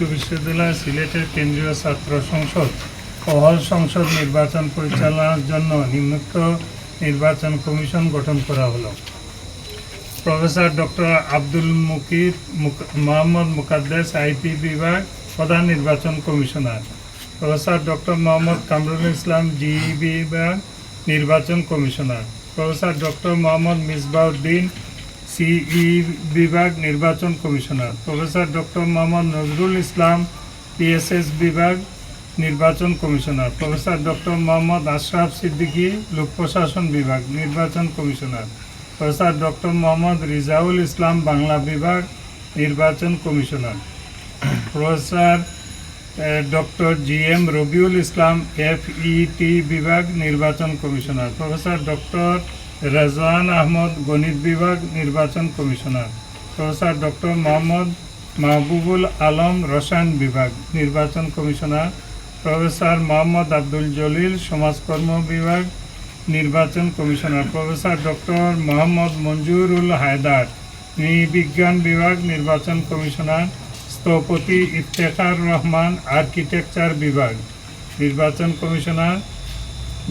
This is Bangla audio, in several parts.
বিশ্ববিদ্যালয় সিলেটের কেন্দ্রীয় ছাত্র সংসদ। ও হল সংসদ নির্বাচন পরিচালনার জন্য নিম্নোক্ত নির্বাচন কমিশন গঠন করা হলো। প্রফেসর ডক্টর আব্দুল মুকির মুক- মোহাম্মদ মুকাদ্দেস আইপি বিভাগ প্রধান নির্বাচন commissioner. Professor doctor Mohammad Kamrul Islam GE বিভাগ নির্বাচন commissioner. Professor doctor Mohammad Misbauddin CE বিভাগ নির্বাচন commissioner. Professor doctor Mohammad Nazrul Islam PSS বিভাগ নির্বাচন commissioner. Professor doctor Mohammad Ashraf Siddiqui, লোক প্রশাসন বিভাগ নির্বাচন commissioner. Professor doctor Mohammad Rezaul Islam, Bangla বিভাগ নির্বাচন commissioner. Professor doctor G M Rabiul Islam FET বিভাগ নির্বাচন commissioner. Professor doctor Rezwan Ahmed গণিত বিভাগ নির্বাচন commissioner. Professor doctor Mohammad Mahbubul Alam রসায়ন বিভাগ নির্বাচন কমিশনার। প্রফেসর মোহাম্মদ আব্দুল জলিল সমাজকর্ম বিভাগ নির্বাচন commissioner. Professor doctor Mohammad Manjurul Haider নৃবিজ্ঞান বিভাগ নির্বাচন কমিশনার। স্থপতি ইফতেখার রহমান আর্কিটেকচার বিভাগ নির্বাচন কমিশনার।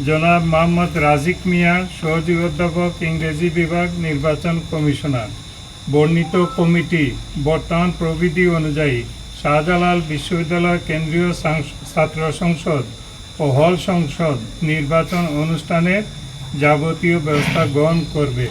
জনাব মোহাম্মদ রাজিক মিয়া, সহযোগী অধ্যাপক, ইংরেজি বিভাগ নির্বাচন কমিশনার। বর্ণিত কমিটি বর্তমান প্রবিধি অনুযায়ী শাহজালাল বিশ্ববিদ্যালয় কেন্দ্রীয় ছাত্র সংসদ ও হল সংসদ নির্বাচন অনুষ্ঠানের যাবতীয় ব্যবস্থা গ্রহণ করবে।